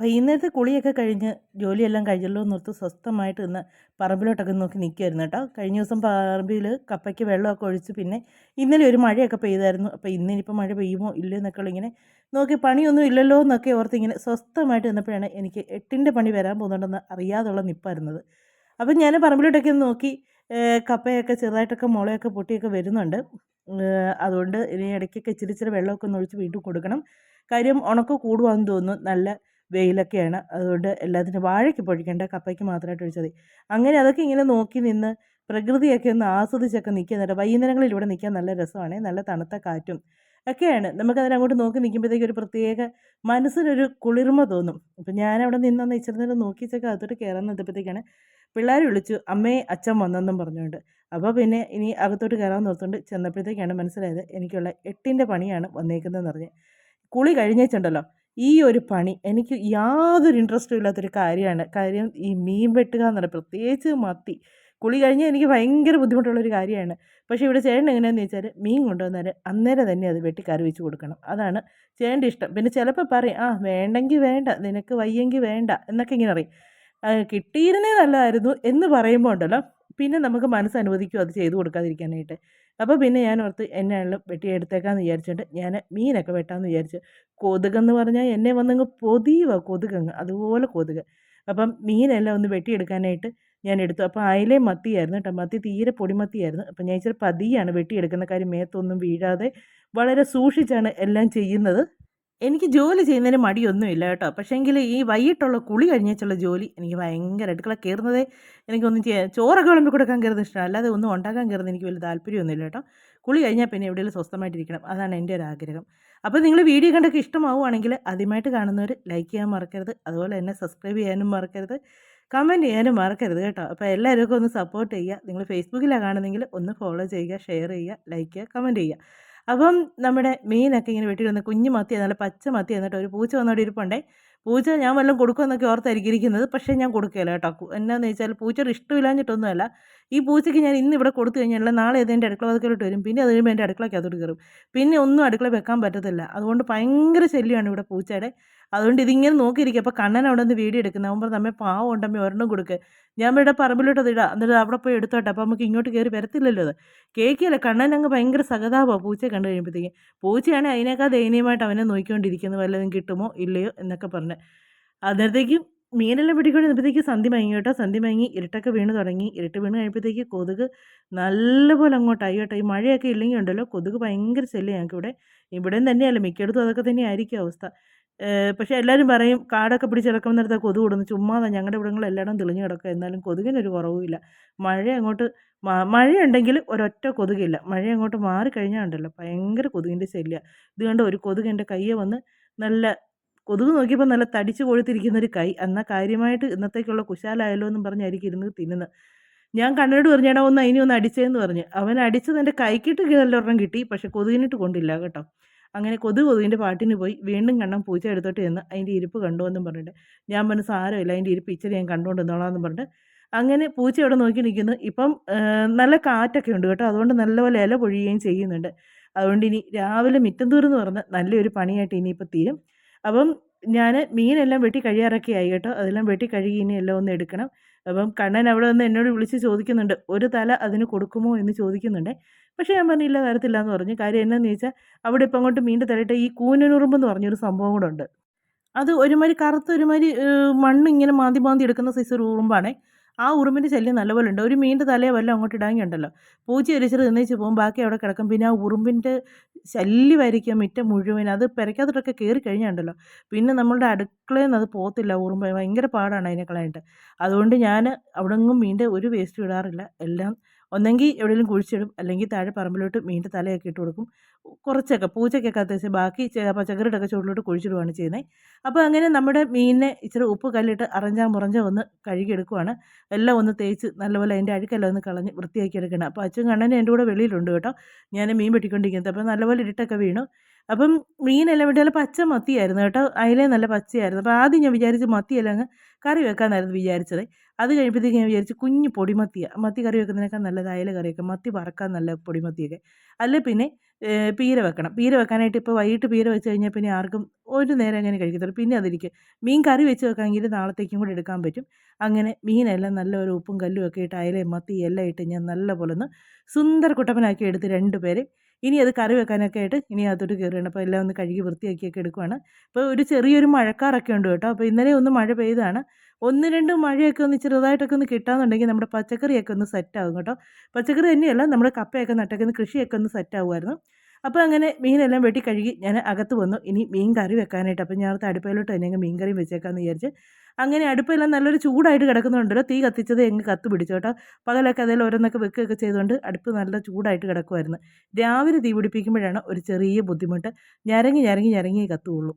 വൈകുന്നേരത്തെ കുളിയൊക്കെ കഴിഞ്ഞ് ജോലിയെല്ലാം കഴിഞ്ഞല്ലോ എന്നോർത്ത് സ്വസ്ഥമായിട്ട് ഇന്ന് പറമ്പിലോട്ടൊക്കെ നോക്കി നിൽക്കുമായിരുന്നു കേട്ടോ. കഴിഞ്ഞ ദിവസം പറമ്പിൽ കപ്പയ്ക്ക് വെള്ളമൊക്കെ ഒഴിച്ച് പിന്നെ ഇന്നലെ ഒരു മഴയൊക്കെ പെയ്തായിരുന്നു. അപ്പോൾ ഇന്നിനിപ്പോൾ മഴ പെയ്യുമോ ഇല്ലയോ എന്നൊക്കെ ഇങ്ങനെ നോക്കി പണിയൊന്നും ഇല്ലല്ലോ എന്നൊക്കെ ഓർത്ത് ഇങ്ങനെ സ്വസ്ഥമായിട്ട് നിന്നപ്പോഴാണ് എനിക്ക് എട്ടിന്റെ പണി വരാൻ പോകുന്നുണ്ടെന്ന് അറിയാതുള്ള നിപ്പായിരുന്നത്. അപ്പം ഞാൻ പറമ്പിലോട്ടൊക്കെ നോക്കി കപ്പയൊക്കെ ചെറുതായിട്ടൊക്കെ മുളയൊക്കെ പൊട്ടിയൊക്കെ വരുന്നുണ്ട്. അതുകൊണ്ട് ഇനി ഇടയ്ക്കൊക്കെ ഇച്ചിരി ഇച്ചിരി വെള്ളമൊക്കെ ഒന്ന് ഒഴിച്ച് വീണ്ടും കൊടുക്കണം. കാര്യം ഉണക്ക് കൂടുവാന്ന് തോന്നുന്നു. നല്ല വെയിലൊക്കെയാണ്. അതുകൊണ്ട് എല്ലാത്തിനും വാഴയ്ക്ക് പൊഴിക്കേണ്ട കപ്പയ്ക്ക് മാത്രമായിട്ട് ഒഴിച്ചാൽ മതി. അങ്ങനെ അതൊക്കെ ഇങ്ങനെ നോക്കി നിന്ന് പ്രകൃതിയൊക്കെ ഒന്ന് ആസ്വദിച്ചൊക്കെ നിൽക്കുന്നുണ്ട് വൈകുന്നേരങ്ങളിൽ ഇവിടെ നിൽക്കാൻ നല്ല രസമാണ് നല്ല തണുത്ത കാറ്റും ഒക്കെയാണ്. നമുക്കതിനെ അങ്ങോട്ട് നോക്കി നിൽക്കുമ്പോഴത്തേക്ക് ഒരു പ്രത്യേക മനസ്സിനൊരു കുളിർമ തോന്നും. അപ്പം ഞാനവിടെ നിന്നൊന്ന് ഇച്ചിരി നേരം നോക്കിച്ചൊക്കെ അകത്തോട്ട് കയറാൻ നിന്നപ്പോഴത്തേക്കാണ് പിള്ളേർ വിളിച്ചു അമ്മേ അച്ഛൻ വന്നെന്നും പറഞ്ഞുകൊണ്ട്. അപ്പോൾ പിന്നെ ഇനി അകത്തോട്ട് കയറാൻ നിർത്തുകൊണ്ട് ചെന്നപ്പോഴത്തേക്കാണ് മനസ്സിലായത് എനിക്കുള്ള എട്ടിന്റെ പണിയാണ് വന്നേക്കുന്നതെന്ന് പറഞ്ഞ്. കുളി കഴിഞ്ഞേച്ചുണ്ടല്ലോ. ഈ ഒരു പണി എനിക്ക് യാതൊരു ഇൻട്രസ്റ്റും ഇല്ലാത്തൊരു കാര്യമാണ്. കാര്യം ഈ മീൻ വെട്ടുക എന്ന് പറയുന്നത് പ്രത്യേകിച്ച് മത്തി കുളി കഴിഞ്ഞാൽ എനിക്ക് ഭയങ്കര ബുദ്ധിമുട്ടുള്ളൊരു കാര്യമാണ്. പക്ഷേ ഇവിടെ ചേട്ടൻ എങ്ങനെയാണെന്ന് വെച്ചാൽ മീൻ കൊണ്ടുവന്നാൽ അന്നേരം തന്നെ അത് വെട്ടി കറി വെച്ച് കൊടുക്കണം. അതാണ് ചേട്ടന്റെ ഇഷ്ടം. പിന്നെ ചിലപ്പോൾ പറയും ആ വേണ്ടെങ്കിൽ വേണ്ട നിനക്ക് വയ്യെങ്കിൽ വേണ്ട എന്നൊക്കെ ഇങ്ങനെ അറിയും കിട്ടിയിരുന്നേ നല്ലതായിരുന്നു എന്ന് പറയുമ്പോൾ ഉണ്ടല്ലോ പിന്നെ നമുക്ക് മനസ്സ് അനുവദിക്കും അത് ചെയ്തു കൊടുക്കാതിരിക്കാനായിട്ട്. അപ്പോൾ പിന്നെ ഞാൻ ഓർത്ത് എന്നെയാണെങ്കിലും വെട്ടിയെടുത്തേക്കാന്ന് വിചാരിച്ചിട്ട് ഞാൻ മീനൊക്കെ വെട്ടാമെന്ന് വിചാരിച്ചു കൊതുകെന്ന് പറഞ്ഞാൽ എന്നെ വന്നങ്ങ് പൊതിയുക കൊതുകങ്ങ് അതുപോലെ കൊതുക്. അപ്പം മീനെല്ലാം ഒന്ന് വെട്ടിയെടുക്കാനായിട്ട് ഞാൻ എടുത്തു. അപ്പോൾ അയിലയും മത്തിയായിരുന്നു കേട്ടോ. മത്തി തീരെ പൊടിമത്തിയായിരുന്നു. അപ്പം ഞാൻ ഇച്ചിരി പതിയാണ് വെട്ടിയെടുക്കുന്ന കാര്യം മേത്തൊന്നും വീഴാതെ വളരെ സൂക്ഷിച്ചാണ് എല്ലാം ചെയ്യുന്നത്. എനിക്ക് ജോലി ചെയ്യുന്നതിന് മടിയൊന്നുമില്ല കേട്ടോ. പക്ഷേങ്കിൽ ഈ വൈകിട്ടുള്ള കുളി കഴിഞ്ഞിട്ടുള്ള ജോലി എനിക്ക് ഭയങ്കര അടുക്കള കയറുന്നതേ എനിക്കൊന്നും ചെയ്യാൻ ചോറൊക്കെ വിളമ്പി കൊടുക്കാൻ കയറുന്ന ഇഷ്ടമാണ് അല്ലാതെ ഒന്നും ഉണ്ടാക്കാൻ കയറുന്ന എനിക്ക് വലിയ താല്പര്യമൊന്നുമില്ല കേട്ടോ. കുളി കഴിഞ്ഞാൽ പിന്നെ എവിടെയെങ്കിലും സ്വസ്ഥമായിട്ടിരിക്കണം അതാണ് എന്റെ ഒരു ആഗ്രഹം. അപ്പോൾ നിങ്ങൾ വീഡിയോ കണ്ടൊക്കെ ഇഷ്ടമാവുകയാണെങ്കിൽ ആദ്യമായിട്ട് കാണുന്നവർ ലൈക്ക് ചെയ്യാൻ മറക്കരുത് അതുപോലെ തന്നെ സബ്സ്ക്രൈബ് ചെയ്യാനും മറക്കരുത് കമന്റ് ചെയ്യാനും മറക്കരുത് കേട്ടോ. അപ്പോൾ എല്ലാവരും ഒന്ന് സപ്പോർട്ട് ചെയ്യുക നിങ്ങൾ ഫേസ്ബുക്കിലാണ് കാണുന്നെങ്കിൽ ഒന്ന് ഫോളോ ചെയ്യുക ഷെയർ ചെയ്യുക ലൈക്ക് ചെയ്യുക കമന്റ് ചെയ്യുക. അപ്പം നമ്മുടെ മീനൊക്കെ ഇങ്ങനെ വെട്ടിയിടുന്ന കുഞ്ഞു മത്തി നല്ല പച്ച മത്തി എന്നിട്ട് ഒരു പൂച്ച വന്നോടെ ഇരിപ്പുണ്ടേ. പൂച്ച ഞാൻ വല്ലതും കൊടുക്കുമെന്നൊക്കെ ഓർത്തായിരിക്കും ഇരിക്കുന്നത്. പക്ഷേ ഞാൻ കൊടുക്കുകയില്ല കേട്ടോ. എന്നാന്ന് വെച്ചാൽ പൂച്ചയുടെ ഇഷ്ടമില്ലാഞ്ഞിട്ടൊന്നുമല്ല. ഈ പൂച്ചയ്ക്ക് ഞാൻ ഇന്ന് ഇവിടെ കൊടുത്തു കഴിഞ്ഞാൽ നാളെ ഇത് എന്റെ അടുക്കള വതക്കലോട്ട് വരും. പിന്നെ അത് കഴിയുമ്പോൾ എന്റെ അടുക്കളയ്ക്കകത്തോട്ട് കയറും. പിന്നെ ഒന്നും അടുക്കള വെക്കാൻ പറ്റത്തില്ല. അതുകൊണ്ട് ഭയങ്കര ശല്യമാണ് ഇവിടെ പൂച്ചയുടെ അതുകൊണ്ട് ഇതിങ്ങനെ നോക്കിയിരിക്കുക അപ്പോൾ കണ്ണൻ അവിടെ നിന്ന് വീഡിയോ എടുക്കുന്നത്. അവൻ പറഞ്ഞു അമ്മേ പാവം ഉണ്ടമ്മേ ഒരെണ്ണം കൊടുക്കുക ഞാൻ ഇവിടെ പറമ്പിലോട്ട് അത് ഇടാം. എന്നിട്ട് അവിടെ പോയി എടുത്തോട്ടെ. അപ്പോൾ നമുക്ക് ഇങ്ങോട്ട് കയറി വരത്തില്ലല്ലോ അത്. കേൾക്കില്ല. കണ്ണൻ അങ്ങ് ഭയങ്കര സഹതാപമാണ് പൂച്ചയെ കണ്ടു കഴിയുമ്പോഴത്തേക്കും. പൂച്ചയാണെങ്കിൽ അതിനേക്കാൾ ദയനീയമായിട്ട് അവനെ നോക്കിക്കൊണ്ടിരിക്കുന്നത്. വല്ലതും കിട്ടുമോ? ഇല്ലയോ? എന്നൊക്കെ പറഞ്ഞ്. അന്നേരത്തേക്കും മീനെല്ലാം പിടിക്കൊണ്ട് സന്ധി മയങ്ങി കേട്ടോ. സന്ധി മയങ്ങി ഇരുട്ടൊക്കെ വീണ് തുടങ്ങി. ഇരുട്ട് വീണ് കഴിയുമ്പോഴത്തേക്ക് കൊതുക് നല്ലപോലെ അങ്ങോട്ടായി കേട്ടോ ഈ മഴയൊക്കെ ഇല്ലെങ്കിൽ ഉണ്ടല്ലോ. കൊതുക് ഭയങ്കര ശല്യം ഞങ്ങൾക്ക് ഇവിടെ ഇവിടെയും തന്നെയല്ല. മിക്കയിടത്തും അതൊക്കെ തന്നെ ആയിരിക്കും അവസ്ഥ. പക്ഷേ എല്ലാവരും പറയും കാടൊക്കെ പിടിച്ച് നേരത്തെ കൊതുക് കൊടുന്നു. ചുമ്മാതെ ഞങ്ങളുടെ ഇവിടങ്ങളിൽ എല്ലായിടം തെളിഞ്ഞു കിടക്കുക. എന്നാലും കൊതുകിനൊരു കുറവുമില്ല. മഴ അങ്ങോട്ട് മഴയുണ്ടെങ്കിൽ ഒരൊറ്റ കൊതുകില്ല. മഴ അങ്ങോട്ട് മാറിക്കഴിഞ്ഞാൽ ഉണ്ടല്ലോ. ഭയങ്കര കൊതുകിന്റെ ശല്യമാണ്. ഇത് കണ്ട്? ഒരു കൊതുക് എന്റെ കയ്യെ വന്ന് നല്ല കൊതുക് നോക്കിയപ്പോൾ നല്ല തടിച്ച് കൊഴുത്തിരിക്കുന്ന ഒരു കൈ. എന്നാൽ കാര്യമായിട്ട് ഇന്നത്തേക്കുള്ള കുശാലായല്ലോ എന്നും പറഞ്ഞായിരിക്കും ഇരുന്ന് തിന്നുന്നത് ഞാൻ കണ്ണിനോട് പറഞ്ഞു എടാ ഒന്ന് അതിനെ ഒന്ന് അടിച്ചതെന്ന് പറഞ്ഞ്. അവൻ അടിച്ചത് എന്റെ കൈക്കിട്ട് നല്ലൊരെണ്ണം കിട്ടി. പക്ഷെ കൊതുകിനിട്ട് കൊണ്ടില്ല കേട്ടോ. അങ്ങനെ കൊതു കൊതുകിന്റെ പാട്ടിന് പോയി. വീണ്ടും കണ്ണം പൂച്ച എടുത്തോട്ട് ചെന്ന് അതിന്റെ ഇരിപ്പ് കണ്ടു എന്നും പറഞ്ഞിട്ട് ഞാൻ പറഞ്ഞു സാരമില്ല അതിന്റെ ഇരിപ്പ് ഇച്ചിരി ഞാൻ കണ്ടുകൊണ്ട് നിന്നോളാം പറഞ്ഞിട്ട് അങ്ങനെ പൂച്ച അവിടെ നോക്കി നിൽക്കുന്നു ഇപ്പം നല്ല കാറ്റൊക്കെ ഉണ്ട് കേട്ടോ. അതുകൊണ്ട് നല്ലപോലെ ഇല പൊഴിയുകയും ചെയ്യുന്നുണ്ട്. അതുകൊണ്ട് ഇനി രാവിലെ മിറ്റം തൂരെന്ന് പറഞ്ഞ് നല്ലൊരു പണിയായിട്ട് ഇനിയിപ്പോൾ തീരും. അപ്പം ഞാൻ മീനെല്ലാം വെട്ടി കഴിയാറൊക്കെ ആയി കേട്ടോ. അതെല്ലാം വെട്ടി കഴുകി ഇനി എല്ലാം ഒന്ന് എടുക്കണം. അപ്പം കണ്ണൻ അവിടെ വന്ന് എന്നോട് വിളിച്ച് ചോദിക്കുന്നുണ്ട് ഒരു തല അതിന് കൊടുക്കുമോ? എന്ന് ചോദിക്കുന്നുണ്ട്. പക്ഷേ ഞാൻ പറഞ്ഞില്ല തരത്തില്ല എന്ന് പറഞ്ഞു. കാര്യം എന്നാന്ന് ചോദിച്ചാൽ അവിടെ ഇപ്പം അങ്ങോട്ട് മീന്റെ തലയിട്ട് ഈ കൂനനുറുമ്പ് എന്ന് പറഞ്ഞൊരു സംഭവം കൂടെ ഉണ്ട്. അത് ഒരുമാതിരി കറുത്ത ഒരുമാതിരി മണ്ണ് ഇങ്ങനെ മാന്തി മാന്തി എടുക്കുന്ന സൈസ് ഒരു ഉറുമ്പാണേ. ആ ഉറുമ്പിന്റെ ശല്യം നല്ലപോലെ ഉണ്ട് ഒരു മീന്റെ തലയെ വല്ലതും അങ്ങോട്ട് ഇടാങ്ങിയുണ്ടല്ലോ പൂച്ച എരിച്ചിട്ട് തിന്നേച്ച് പോകും ബാക്കി അവിടെ കിടക്കും. പിന്നെ ആ ഉറുമ്പിന്റെ ശല്യമായിരിക്കും മിറ്റം മുഴുവൻ അത് പെരയ്ക്കകത്തോട്ടൊക്കെ കയറി കഴിഞ്ഞാൽ ഉണ്ടല്ലോ പിന്നെ നമ്മളുടെ അടുക്കളയിൽ നിന്ന് അത് പോകത്തില്ല. ഉറുമ്പ് ഭയങ്കര പാടാണ് അതിനെ കളയാനായിട്ട്. അതുകൊണ്ട് ഞാൻ അവിടെ എങ്ങും മീന്റെ ഒരു വേസ്റ്റ് ഇടാറില്ല. എല്ലാം ഒന്നെങ്കിൽ എവിടെയെങ്കിലും കുഴിച്ചിടും. അല്ലെങ്കിൽ താഴെ പറമ്പിലോട്ട് മീന്റെ തലയൊക്കെ ഇട്ട് കൊടുക്കും. കുറച്ചൊക്കെ പൂച്ചയ്ക്കൊക്കെ അത്യാവശ്യം. ബാക്കി പച്ചക്കറിയുടെയൊക്കെ ചുവട്ടിലോട്ട് കുഴിച്ചിടുകയാണ് ചെയ്യുന്നത് അപ്പോൾ അങ്ങനെ നമ്മുടെ മീനിനെ ഇച്ചിരി ഉപ്പ് കല്ലിട്ട് അറഞ്ചാ മുറഞ്ചാ ഒന്ന് കഴുകിയെടുക്കുവാണ് എല്ലാം ഒന്ന് തേച്ച് നല്ലപോലെ അതിന്റെ അഴുക്കെല്ലാം ഒന്ന് കളഞ്ഞ് വൃത്തിയാക്കി എടുക്കണം. അപ്പോൾ അച്ഛൻ കണ്ണനും എന്റെ കൂടെ വെളിയിലുണ്ട് കേട്ടോ. ഞാൻ മീൻ വെട്ടിക്കൊണ്ടിരിക്കുന്നത് അപ്പോൾ നല്ലപോലെ ഇരുട്ടൊക്കെ വീണു. അപ്പം മീനെല്ലാം വെട്ടിയാൽ പച്ച മത്തിയായിരുന്നു കേട്ടോ. അതിലേ നല്ല പച്ചയായിരുന്നു. അപ്പോൾ ആദ്യം ഞാൻ വിചാരിച്ച് മത്തിയെല്ലാം അങ്ങ് കറി വെക്കാമെന്നായിരുന്നു വിചാരിച്ചത്. അത് കഴിയുമ്പോഴത്തേക്ക് ഞാൻ വിചാരിച്ചു കുഞ്ഞ് പൊടിമത്തിയ മത്തി കറി വെക്കുന്നതിനേക്കാൾ നല്ലത് അയല കറിയൊക്കെ മത്തി വറക്കാൻ നല്ല പൊടിമത്തിയൊക്കെ അല്ലെ പിന്നെ പീര വെക്കണം. പീര വെക്കാനായിട്ട് ഇപ്പോൾ വൈകിട്ട് പീര വെച്ച് കഴിഞ്ഞാൽ പിന്നെ ആർക്കും ഒരു നേരം അങ്ങനെ കഴിക്കത്തുള്ളൂ. പിന്നെ അതിരിക്കും. മീൻ കറി വെച്ച് വെക്കാമെങ്കിൽ നാളത്തേക്കും കൂടി എടുക്കാൻ പറ്റും. അങ്ങനെ മീനെല്ലാം നല്ല ഒരു ഉപ്പും കല്ലും ഒക്കെ ഇട്ട് അയലയും മത്തി എല്ലാം ഇട്ട് ഞാൻ നല്ല പോലെ ഒന്ന് സുന്ദര കുട്ടപ്പനാക്കി എടുത്ത് രണ്ട് പേരെ ഇനി അത് കറി വെക്കാനൊക്കെ ആയിട്ട് ഇനി അതൊരു കയറുകയാണ് അപ്പോൾ എല്ലാം ഒന്ന് കഴുകി വൃത്തിയാക്കിയൊക്കെ എടുക്കുവാണ്. അപ്പോൾ ഒരു ചെറിയൊരു മഴക്കാറൊക്കെ ഉണ്ട് കേട്ടോ. അപ്പോൾ ഇന്നലെ ഒന്ന് മഴ പെയ്താണ് ഒന്ന് രണ്ട് മഴയൊക്കെ ഒന്ന് ചെറുതായിട്ടൊക്കെ ഒന്ന് കിട്ടാന്നുണ്ടെങ്കിൽ നമ്മുടെ പച്ചക്കറിയൊക്കെ ഒന്ന് സെറ്റ് ആകും കേട്ടോ. പച്ചക്കറി തന്നെയല്ല നമ്മുടെ കപ്പയൊക്കെ നട്ടേക്കുന്ന കൃഷിയൊക്കെ ഒന്ന് സെറ്റ് ആകുമായിരുന്നു അപ്പോൾ അങ്ങനെ മീനെല്ലാം വെട്ടി കഴുകി ഞാൻ അകത്ത് വന്നു. ഇനി മീൻ കറി വെക്കാനായിട്ട്. അപ്പോൾ ഞാൻ അടുപ്പയിലോട്ട് തന്നെ അങ്ങ് മീൻ കറി വെച്ചേക്കാമെന്ന് വിചാരിച്ച് അങ്ങനെ അടുപ്പെല്ലാം നല്ലൊരു ചൂടായിട്ട് കിടക്കുന്നുണ്ടല്ലോ. തീ കത്തിച്ചത് എങ്ങ് കത്ത് പിടിച്ചു കേട്ടോ. പകലൊക്കെ അതിൽ ഓരോന്നൊക്കെ വെക്കുകയൊക്കെ ചെയ്തുകൊണ്ട് അടുപ്പ് നല്ല ചൂടായിട്ട് കിടക്കുമായിരുന്നു രാവിലെ തീ പിടിപ്പിക്കുമ്പോഴാണ് ഒരു ചെറിയ ബുദ്ധിമുട്ട്. ഞരങ്ങി ഞരങ്ങി ഞരങ്ങി കത്തുള്ളൂ.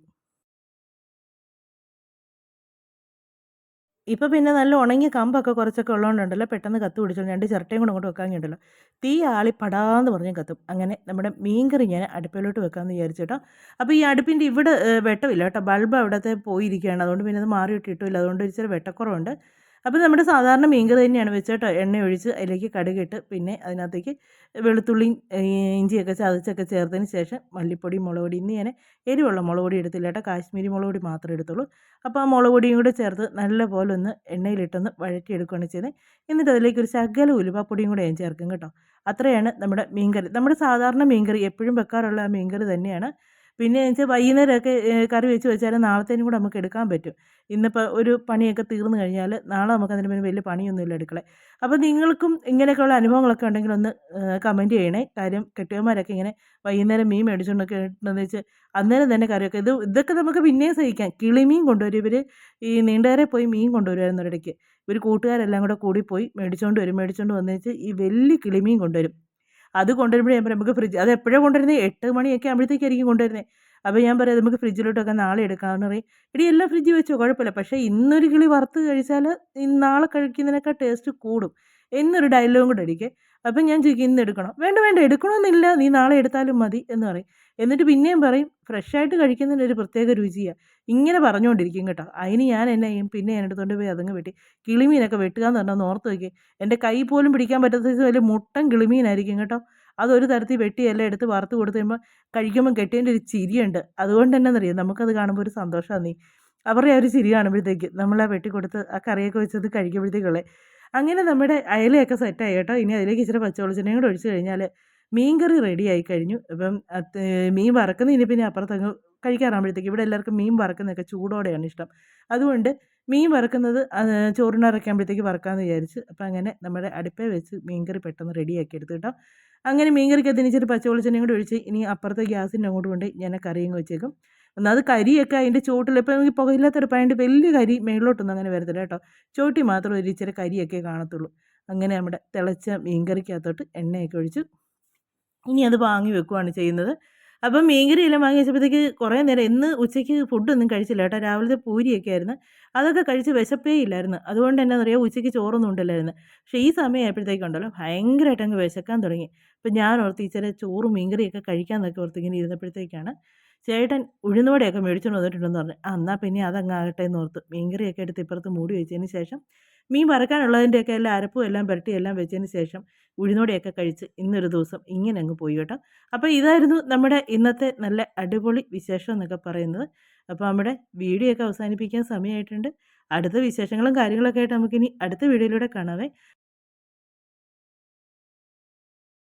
ഇപ്പോൾ പിന്നെ നല്ല ഉണങ്ങിയ കമ്പൊക്കെ കുറച്ചൊക്കെ ഉള്ളതുകൊണ്ടുണ്ടല്ലോ പെട്ടെന്ന് കത്ത് പിടിച്ചോളൂ. രണ്ട് ചിരട്ടയും കൂടെ അങ്ങോട്ട് വെക്കാനുണ്ടല്ലോ തീ ആളി പടാന്ന് പറഞ്ഞ് കത്തും. അങ്ങനെ നമ്മുടെ മീൻകറി ഞാൻ അടുപ്പിലോട്ട് വെക്കാമെന്ന് വിചാരിച്ചു കേട്ടോ അപ്പോൾ ഈ അടുപ്പിന്റെ ഇവിടെ വെട്ടമില്ല കേട്ടോ. ബൾബ് അവിടത്തെ പോയിരിക്കുകയാണ്. അതുകൊണ്ട് പിന്നെ അത് മാറിയിട്ട് ഇട്ടില്ല. അതുകൊണ്ട് ഇച്ചിരി വെട്ടക്കുറവുണ്ട്. അപ്പോൾ നമ്മുടെ സാധാരണ മീൻകറി തന്നെയാണ് വെച്ചേട്ടോ എണ്ണ ഒഴിച്ച് അതിലേക്ക് കടുകിട്ട് പിന്നെ അതിനകത്തേക്ക് വെളുത്തുള്ളി ഇഞ്ചിയൊക്കെ ചതച്ചൊക്കെ ചേർത്തതിന് ശേഷം മല്ലിപ്പൊടി മുളക് പൊടി ഇന്ന് ഞാൻ എരിവുള്ള മുളക് പൊടി എടുത്തില്ല കേട്ടോ. കാശ്മീരി മുളക് പൊടി മാത്രമേ എടുത്തുള്ളൂ. അപ്പോൾ ആ മുളക് പൊടിയും കൂടെ ചേർത്ത് നല്ല പോലെ ഒന്ന് എണ്ണയിലിട്ടൊന്ന് വഴറ്റിയെടുക്കുകയാണ് ചെയ്തത് എന്നിട്ട് അതിലേക്ക് ഒരു ശകല ഉലുവാപ്പൊടിയും കൂടെ ഞാൻ ചേർക്കും കേട്ടോ. അത്രയാണ് നമ്മുടെ മീൻകറി. നമ്മുടെ സാധാരണ മീൻകറി എപ്പോഴും വെക്കാറുള്ള ആ മീൻകറി തന്നെയാണ്. പിന്നെ വെച്ചാൽ വൈകുന്നേരമൊക്കെ കറി വെച്ച് വെച്ചാൽ നാളത്തേനും കൂടെ നമുക്ക് എടുക്കാൻ പറ്റും. ഇന്നിപ്പോൾ ഒരു പണിയൊക്കെ തീർന്നു കഴിഞ്ഞാൽ നാളെ നമുക്ക് അതിന് പിന്നെ വലിയ പണിയൊന്നുമില്ല അടുക്കള അപ്പോൾ നിങ്ങൾക്കും ഇങ്ങനെയൊക്കെയുള്ള അനുഭവങ്ങളൊക്കെ ഉണ്ടെങ്കിൽ ഒന്ന് കമന്റ് ചെയ്യണേ. കാര്യം കെട്ടിയന്മാരൊക്കെ ഇങ്ങനെ വൈകുന്നേരം മീൻ മേടിച്ചുകൊണ്ടൊക്കെ ഇട്ടെന്ന് വെച്ച് അന്നേരം തന്നെ കറിയൊക്കെ ഇത് ഇതൊക്കെ നമുക്ക് പിന്നെയും സഹിക്കാം. കിളിമീൻ കൊണ്ടുവരും. ഇവർ ഈ നീണ്ടേറെ പോയി മീൻ കൊണ്ടുവരുമായിരുന്നു ഒരിടയ്ക്ക് ഇവർ കൂട്ടുകാരെല്ലാം കൂടെ കൂടി പോയി മേടിച്ചുകൊണ്ട് വരും. മേടിച്ചുകൊണ്ട് വന്നു വെച്ച് ഈ വലിയ കിളിമീൻ കൊണ്ടുവരും. അത് കൊണ്ടുവരുമ്പോഴേ ഞാൻ നമുക്ക് ഫ്രിഡ്ജ് അത് എപ്പോഴാണ് കൊണ്ടുവരുന്നത് എട്ട് മണിയൊക്കെ ആകുമ്പോഴത്തേക്കായിരിക്കും കൊണ്ടുവരുന്നത് അപ്പോൾ ഞാൻ പറയാം നമുക്ക് ഫ്രിഡ്ജിലോട്ടൊക്കെ നാളെ എടുക്കാമെന്ന് പറയും. ഇടി എല്ലാം ഫ്രിഡ്ജിൽ വെച്ചോ? കുഴപ്പമില്ല. പക്ഷേ ഇന്നൊരു കിളി വറുത്ത് കഴിച്ചാൽ നാളെ കഴിക്കുന്നതിനേക്കാൾ ടേസ്റ്റ് കൂടും. എന്നൊരു ഡയലോഗും കൂടെ അടിക്കേ. അപ്പം ഞാൻ ചോദിക്കും ഇന്ന് എടുക്കണം? വേണ്ട വേണ്ട എടുക്കണമെന്നില്ല നീ നാളെ എടുത്താലും മതി എന്ന് പറയും. എന്നിട്ട് പിന്നെയും പറയും ഫ്രഷായിട്ട് കഴിക്കുന്നതിന് ഒരു പ്രത്യേക രുചിയാണ് ഇങ്ങനെ പറഞ്ഞുകൊണ്ടിരിക്കും കേട്ടോ. അതിന് ഞാൻ എന്നെ ചെയ്യും പിന്നെ ഞാൻ എടുത്തുകൊണ്ട് പോയി അതങ്ങ് വെട്ടി. കിളിമീനൊക്കെ വെട്ടുക എന്ന് പറഞ്ഞാൽ ഓർത്ത് നോക്കി എന്റെ കൈ പോലും പിടിക്കാൻ പറ്റാത്ത സൈസ് വലിയ മുട്ടൻ കിളിമീനായിരിക്കും കേട്ടോ. അതൊരു തരത്തിൽ വെട്ടി എല്ലാം എടുത്ത് വറുത്ത് കൊടുത്ത് കഴിയുമ്പോൾ കഴിക്കുമ്പോൾ കെട്ടിയതിന്റെ ഒരു ചിരിയുണ്ട്. അതുകൊണ്ട് തന്നെ അറിയാം നമുക്കത് കാണുമ്പോൾ ഒരു സന്തോഷമാണ് നീ. അവരുടെ ആ ഒരു ചിരി കാണുമ്പോഴത്തേക്ക് നമ്മൾ ആ വെട്ടി കൊടുത്ത് ആ കറിയൊക്കെ വെച്ചത് കഴിക്കുമ്പോഴത്തേക്കുള്ളേ അങ്ങനെ നമ്മുടെ അയലയൊക്കെ സെറ്റായി കേട്ടോ. ഇനി അതിലേക്ക് ഇച്ചിരി പച്ചവെളിച്ചെണ്ണയും കൂടെ ഒഴിച്ച് കഴിഞ്ഞാൽ മീൻ കറി റെഡി ആയി കഴിഞ്ഞു. ഇപ്പം മീൻ വറക്കുന്ന ഇനി പിന്നെ അപ്പുറത്തങ്ങ് കഴിക്കാറാകുമ്പോഴത്തേക്ക് ഇവിടെ എല്ലാവർക്കും മീൻ വറക്കുന്നതൊക്കെ ചൂടോടെയാണ് ഇഷ്ടം. അതുകൊണ്ട് മീൻ വറക്കുന്നത് അത് ചോറിനറയ്ക്കുമ്പോഴത്തേക്ക് വറക്കാമെന്ന് വിചാരിച്ച് അപ്പം അങ്ങനെ നമ്മുടെ അടുപ്പേ വെച്ച് മീൻ കറി പെട്ടെന്ന് റെഡിയാക്കി എടുത്തു കേട്ടോ. അങ്ങനെ മീൻ കറിക്ക് അതിന് ഇച്ചിരി പച്ചവെളിച്ചെണ്ണയും കൂടി ഒഴിച്ച് ഇനി അപ്പുറത്തെ ഗ്യാസിന്റെ അങ്ങോട്ട് കൊണ്ട് ഞാൻ കറിയും വെച്ചേക്കും. ഒന്നാമത് കരിയൊക്കെ അതിന്റെ ചോട്ടിൽ ഇപ്പം നമുക്ക് പുകയില്ലാത്തടുപ്പായതുകൊണ്ട് വലിയ കരി മേളിലോട്ടൊന്നും അങ്ങനെ വരത്തില്ല കേട്ടോ. ചോട്ടി മാത്രം ഒരു ഇച്ചിരി കരിയൊക്കെ കാണത്തുള്ളൂ. അങ്ങനെ നമ്മുടെ തിളച്ച മീൻകറിക്കകത്തോട്ട് എണ്ണയൊക്കെ ഒഴിച്ച് ഇനി അത് വാങ്ങി വെക്കുവാണ് ചെയ്യുന്നത്. അപ്പം മീൻകറി എല്ലാം വാങ്ങി വെച്ചപ്പോഴത്തേക്ക് കുറേ നേരം ഇന്ന് ഉച്ചയ്ക്ക് ഫുഡൊന്നും കഴിച്ചില്ല കേട്ടോ. രാവിലത്തെ പൂരിയൊക്കെ ആയിരുന്നു. അതൊക്കെ കഴിച്ച് വിശപ്പേ ഇല്ലായിരുന്നു. അതുകൊണ്ട് തന്നെ പറയുക ഉച്ചയ്ക്ക് ചോറൊന്നും ഉണ്ടല്ലായിരുന്നു. പക്ഷേ ഈ സമയമായപ്പോഴത്തേക്കുണ്ടല്ലോ ഭയങ്കരമായിട്ട് അങ്ങ് വിശക്കാൻ തുടങ്ങി. അപ്പം ഞാൻ ഓർത്ത് ഇച്ചിരി ചോറും മീൻകറിയൊക്കെ കഴിക്കാമെന്നൊക്കെ ഓർത്ത് ഇങ്ങനെ ഇരുന്നപ്പോഴത്തേക്കാണ് ചേട്ടൻ ഉഴുന്നുവടയൊക്കെ മേടിച്ചുകൊണ്ട് വന്നിട്ടുണ്ടെന്ന് പറഞ്ഞു. എന്നാൽ പിന്നെ അതങ്ങ് ആകട്ടെ എന്ന് ഓർത്ത് മീൻകറിയൊക്കെ എടുത്ത് ഇപ്പുറത്ത് മൂടി വെച്ചതിന് ശേഷം മീൻ വറക്കാനുള്ളതിന്റെയൊക്കെ എല്ലാം അരപ്പും എല്ലാം പുരട്ടി എല്ലാം വെച്ചതിന് ശേഷം ഉഴുന്നോടെയൊക്കെ കഴിച്ച് ഇന്നൊരു ദിവസം ഇങ്ങനെ അങ്ങ് പോയി കേട്ടോ. അപ്പോൾ ഇതായിരുന്നു നമ്മുടെ ഇന്നത്തെ നല്ല അടിപൊളി വിശേഷം എന്നൊക്കെ പറയുന്നത്. അപ്പോൾ നമ്മുടെ വീഡിയോ ഒക്കെ അവസാനിപ്പിക്കാൻ സമയമായിട്ടുണ്ട്. അടുത്ത വിശേഷങ്ങളും കാര്യങ്ങളൊക്കെ ആയിട്ട് നമുക്കിനി അടുത്ത വീഡിയോയിലൂടെ കാണാവേ.